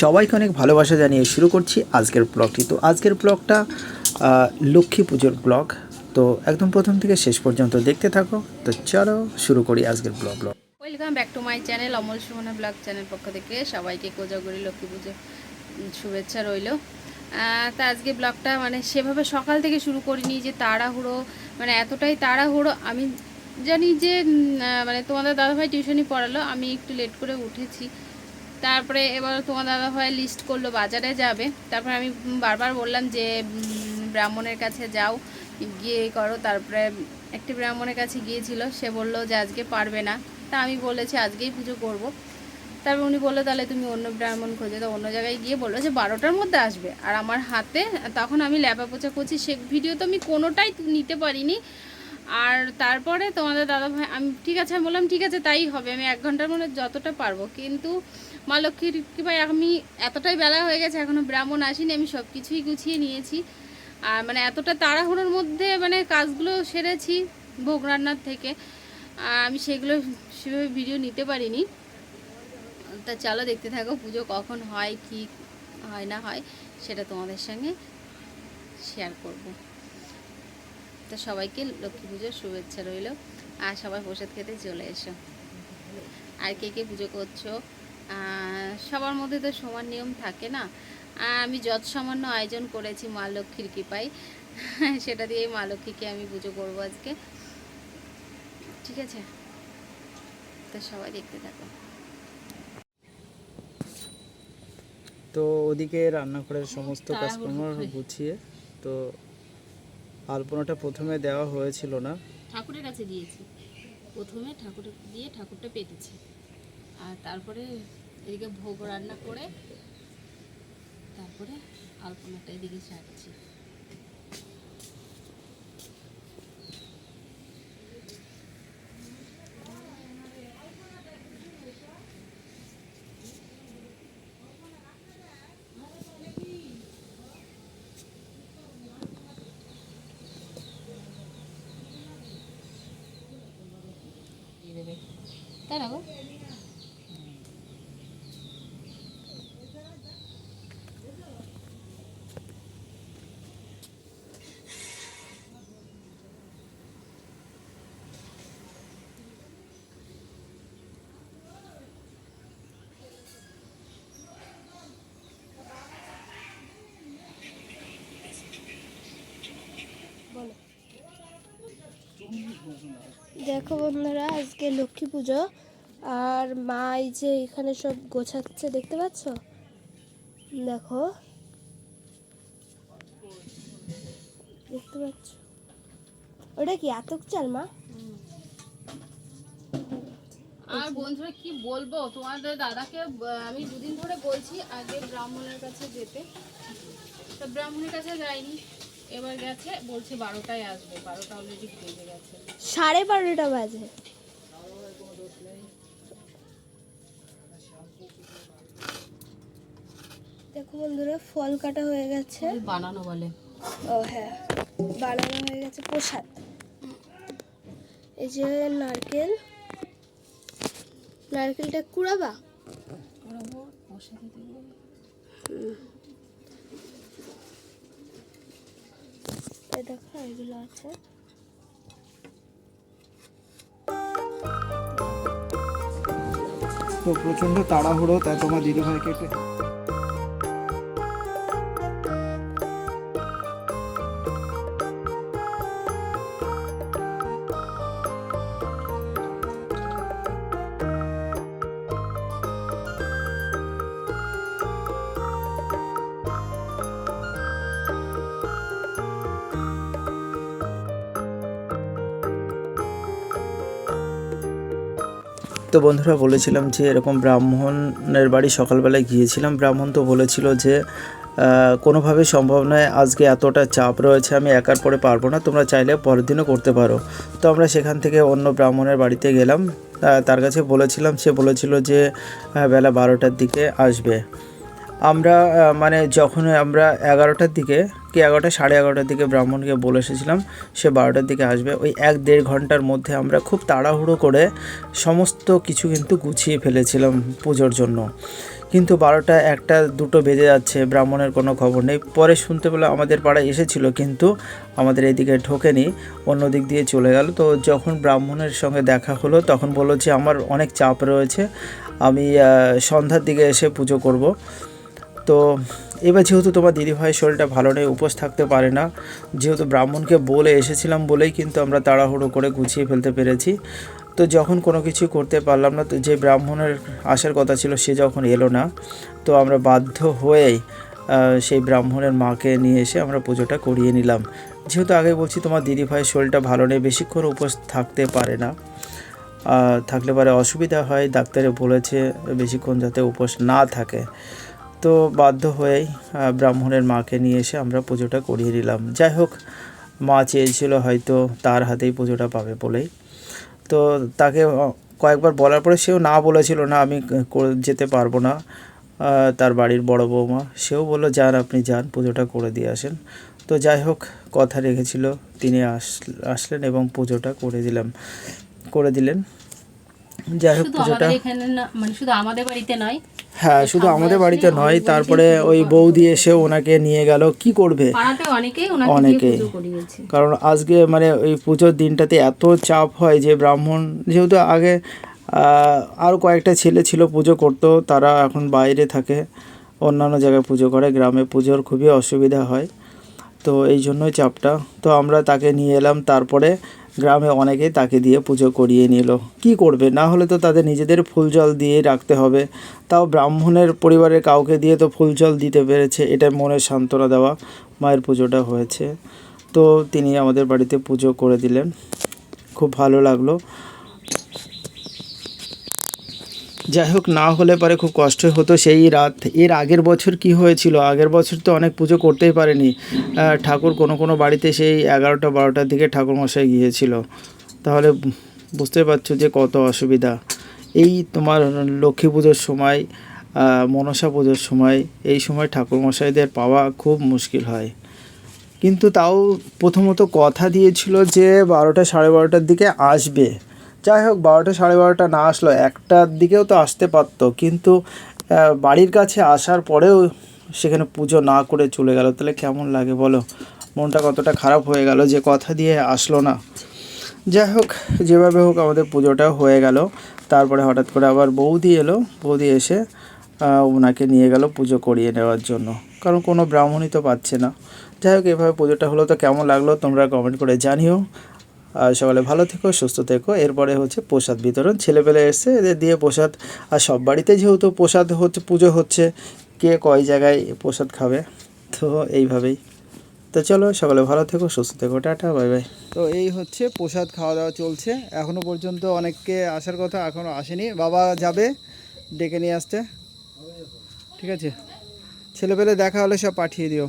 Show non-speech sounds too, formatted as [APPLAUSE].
সবাইকে অনেক ভালোবাসা জানিয়ে শুরু করছি আজকের ব্লগটি তো আজকের ব্লগটা লক্ষ্মী পুজোর ব্লগ তো একদম প্রথম থেকে শেষ পর্যন্ত দেখতে থাকো। তো চলো শুরু করি আজকের vlog vlog welcome back to my channel Amal Sumana vlog channel পক্ষ থেকে। সবাইকে কোজাগরি লক্ষ্মী পুজো শুভেচ্ছা রইল। তা আজকে ব্লগটা মানে সেভাবে সকাল থেকে শুরু করিনি যে তাড়াহুড়ো মানে এতটাই তাড়াহুড়ো। আমি জানি যে মানে তোমাদের দাদাভাই টিউশনি পড়ালো, আমি একটু লেট করে উঠেছি। তারপরে এবার তোমার দাদাভাই লিস্ট করল, বাজারে যাবে। তারপরে আমি বারবার বললাম যে ব্রাহ্মণের কাছে যাও, গিয়ে করো। তারপরে একটি ব্রাহ্মণের কাছে গিয়েছিল, সে বলল যে, আজকে পারবে না। তা আমি বলেছি, আজকেই পুজো করব। তারপর উনি বলল, তাহলে তুমি অন্য ব্রাহ্মণ খোঁজে। তো অন্য জায়গায় গিয়ে বলল যে, বারোটার মধ্যে আসবে। আর আমার হাতে, তখন আমি ল্যাপা পোচা করছি, সে ভিডিও তো আমি কোনোটাই নিতে পারিনি। আর তারপরে তোমাদের দাদা ভাই, আমি, ঠিক আছে, আমি বললাম, ঠিক আছে, তাই হবে। আমি এক ঘণ্টার মধ্যে যতটা পারব। কিন্তু মা লক্ষ্মীর কৃপায় আমি এতটাই বেলা হয়ে গেছে এখনও ব্রাহ্মণ আসিনি, আমি সব কিছুই গুছিয়ে নিয়েছি। আর মানে এতটা তাড়াহুড়োর মধ্যে মানে কাজগুলো সেরেছি ভোগ রান্নার থেকে। আমি সেগুলো সেভাবে ভিডিও নিতে পারিনি। তা চলো দেখতে থাকো পুজো কখন হয়, কি হয় না হয়, সেটা তোমাদের সঙ্গে শেয়ার করব। তো সবাইকে লক্ষ্মী পুজোর শুভেচ্ছা রইল। আর সবাই প্রসাদ খেতে চলে এসো। আর কে কে পুজো করছ? সবার মধ্যে তো সমান নিয়ম থাকে না। আমি যত সামান্য আয়োজন করেছি মা লক্ষ্মীর কৃপায় [LAUGHS] সেটা দিয়েই মা লক্ষ্মীকে আমি পুজো করব আজকে। ঠিক আছে? তো সবাই দেখতে থাকো। তো ওদিকে রান্নাঘরের সমস্ত কাজকর্ম গুছিয়ে তো আলপনাটা প্রথমে দেওয়া হয়েছিল না? ঠাকুরের কাছে দিয়েছি। প্রথমে ঠাকুর দিয়ে ঠাকুরটা পেতেছি আর তারপরে এদিকে ভোগ রান্না করে তারপরে আলপনাটা এদিকে সারছি তাই না গো? দেখো বন্ধুরা, আজকে লক্ষ্মী পুজো। আর মা এই যে এখানে সব গোছাচ্ছে, দেখতে পাচ্ছ? দেখো। দেখতে পাচ্ছ? ওটা কি আতক চাল, মা? আর বন্ধুরা, কি বলব? তোমাদের দাদাকে আমি দুদিন ধরে বলছি, আগে ব্রাহ্মণের কাছে যেতে। তা ব্রাহ্মণের কাছে যাইনি। এবার গেছে বলছে বারোটায় আসবে বারোটা অলরেডি বেজে গেছে। সাড়ে বারোটা বাজে। দেখো বন্ধুরা ফল কাটা হয়ে গেছে। বানানো বলে। ও হ্যাঁ বানানো হয়ে গেছে প্রসাদ। এই যে নারকেল। নারকেলটা কুড়াবা? প্রসাদে দেবো এই দেখো এগুলো আছে। তো প্রচণ্ড তাড়াহুড়ো তাই তোমার দিদিভাইকে একটু তো বন্ধুরা বলেছিলাম যে এরকম ব্রাহ্মণের বাড়ি সকালবেলায় গিয়েছিলাম। ব্রাহ্মণ তো বলেছিল যে কোনোভাবে সম্ভব নয়, আজকে এতটা চাপ রয়েছে, আমি একার পরে পারব না, তোমরা চাইলে পরের দিনও করতে পারো। তো আমরা সেখান থেকে অন্য ব্রাহ্মণের বাড়িতে গেলাম। তার কাছে বলেছিলাম, সে বলেছিল যে বেলা বারোটার দিকে আসবে। আমরা মানে যখন আমরা এগারোটার দিকে কি এগারোটা, সাড়ে এগারোটার দিকে ব্রাহ্মণকে বলে এসেছিলাম। সে বারোটার দিকে আসবে। ওই এক দেড় ঘণ্টার মধ্যে আমরা খুব তাড়াহুড়ো করে সমস্ত কিছু কিন্তু গুছিয়ে ফেলেছিলাম পুজোর জন্য। কিন্তু বারোটা একটা দুটো বেজে যাচ্ছে, ব্রাহ্মণের কোনো খবর নেই। পরে শুনতে পেলে আমাদের পাড়ায় এসেছিল, কিন্তু আমাদের এইদিকে ঢোকেনি, অন্য দিক দিয়ে চলে গেল। তো যখন ব্রাহ্মণের সঙ্গে দেখা হলো, তখন বলল যে, আমার অনেক চাপ রয়েছে, আমি সন্ধ্যার দিকে এসে পুজো করব। তো এবার যেহেতু তোমার দিদিভাইয়ের শরীরটা ভালো নেই, উপোস থাকতে পারে না, যেহেতু ব্রাহ্মণকে বলে এসেছিলাম বলেই কিন্তু আমরা তাড়াহুড়ো করে গুছিয়ে ফেলতে পেরেছি। তো যখন কোনো কিছু করতে পারলাম না, তো যে ব্রাহ্মণের আসার কথা ছিল সে যখন এলো না, তো আমরা বাধ্য হয়েই সেই ব্রাহ্মণের মাকে নিয়ে এসে আমরা পুজোটা করিয়ে নিলাম। যেহেতু আগে বলছি তোমার দিদিভাইয়ের শরীরটা ভালো নেই, বেশিক্ষণ উপোস থাকতে পারে না থাকলে পারে অসুবিধা হয়, ডাক্তারে বলেছে বেশিক্ষণ যাতে উপোস না থাকে। তো বাধ্য হয়েই ব্রাহ্মণের মাকে নিয়ে এসে আমরা পুজোটা করিয়ে দিলাম। যাই হোক, মা চেয়েছিল হয়তো তার হাতেই পুজোটা পাবে বলেই। তো তাকে কয়েকবার বলার পরে সেও না বলেছিল, না, আমি যেতে পারব না। তার বাড়ির বড় বৌমা, সেও বলল, যান, আপনি যান, পুজোটা করে দিয়ে আসেন। তো যাই হোক, কথা রেখেছিল, তিনি আস, আসলেন এবং পুজোটা করে দিলাম, করে দিলেন। যাই হোক পুজোটা মানে শুধু আমাদের বাড়িতে নয় হ্যাঁ শুধু আমাদের বাড়িতে নয় তারপরে ওই বৌদি এসে ওনাকে নিয়ে গেল। কি করবে? অনেকেই কারণ আজকে মানে ওই পুজোর দিনটাতে এত চাপ হয় যে ব্রাহ্মণ যেহেতু আগে আহ, আরও কয়েকটা ছেলে ছিল পুজো করতো তারা এখন বাইরে থাকে অন্যান্য জায়গায় পুজো করে গ্রামে পুজোর খুবই অসুবিধা হয়। তো এই জন্যই চাপটা। তো আমরা তাকে নিয়ে এলাম, তারপরে গ্রামে অনেকেই তাকে দিয়ে পুজো করিয়ে নিল। কি করবে? না হলে তো তাদের নিজেদের ফুল জল দিয়ে রাখতে হবে। তাও ব্রাহ্মণের পরিবারের কাউকে দিয়ে তো ফুল জল দিতে পেরেছে এটা মনের সান্ত্বনা দেওয়া মায়ের পুজোটা হয়েছে। তো তিনি আমাদের বাড়িতে পুজো করে দিলেন। খুব ভালো লাগল। যাই হোক, না হলে পরে খুব কষ্ট হতো সেই রাত। এর আগের বছর কি হয়েছিল? আগের বছর তো অনেক পুজো করতেই পারেনি। ঠাকুর কোনো কোনো বাড়িতে সেই এগারোটা, বারোটার দিকে ঠাকুর মশাই গিয়েছিল। তাহলে বুঝতে পারছ যে কত অসুবিধা। এই তোমার লক্ষ্মী পুজোর সময় মনসা পুজোর সময়, এই সময় ঠাকুর মশাইদের পাওয়া খুব মুশকিল হয়। কিন্তু তাও প্রথমত কথা দিয়েছিল যে বারোটা, সাড়ে বারোটার দিকে আসবে। যাই হোক, বারোটা সাড়ে বারোটা না আসলো একটার দিকেও তো আসতে পারতো। কিন্তু বাড়ির কাছে আসার পরেও সেখানে পুজো না করে চলে গেল। তাহলে কেমন লাগে বলো? মনটা কতটা খারাপ হয়ে গেল যে কথা দিয়ে আসলো না। যাই হোক, যেভাবে হোক আমাদের পুজোটা হয়ে গেল। তারপরে হঠাৎ করে আবার বৌদি এলো। বৌদি এসে ওনাকে নিয়ে গেল পুজো করিয়ে নেওয়ার জন্য। কারণ কোনো ব্রাহ্মণই তো পাচ্ছে না। যাই হোক, এভাবে পুজোটা হলো তো কেমন লাগল তোমরা কমেন্ট করে জানিও। সকালে ভালো থেকো, সুস্থ থেকো। এরপরে হচ্ছে প্রসাদ বিতরণ। ছেলেপেলে এসছে এদের দিয়ে প্রসাদ, আর সব বাড়িতে যেহেতু প্রসাদ হচ্ছে, পুজো হচ্ছে, কে কয় জায়গায় প্রসাদ খাবে? তো এইভাবেই। তো চলো, সকালে ভালো থেকো, সুস্থ থেকো, টাটা, বাই বাই। তো এই হচ্ছে প্রসাদ খাওয়া দাওয়া চলছে। এখনও পর্যন্ত অনেককে আসার কথা এখনও আসেনি। বাবা যাবে, ডেকে নিয়ে আসতে। ঠিক আছে। ছেলেপেলে দেখা হলে সব পাঠিয়ে দিও।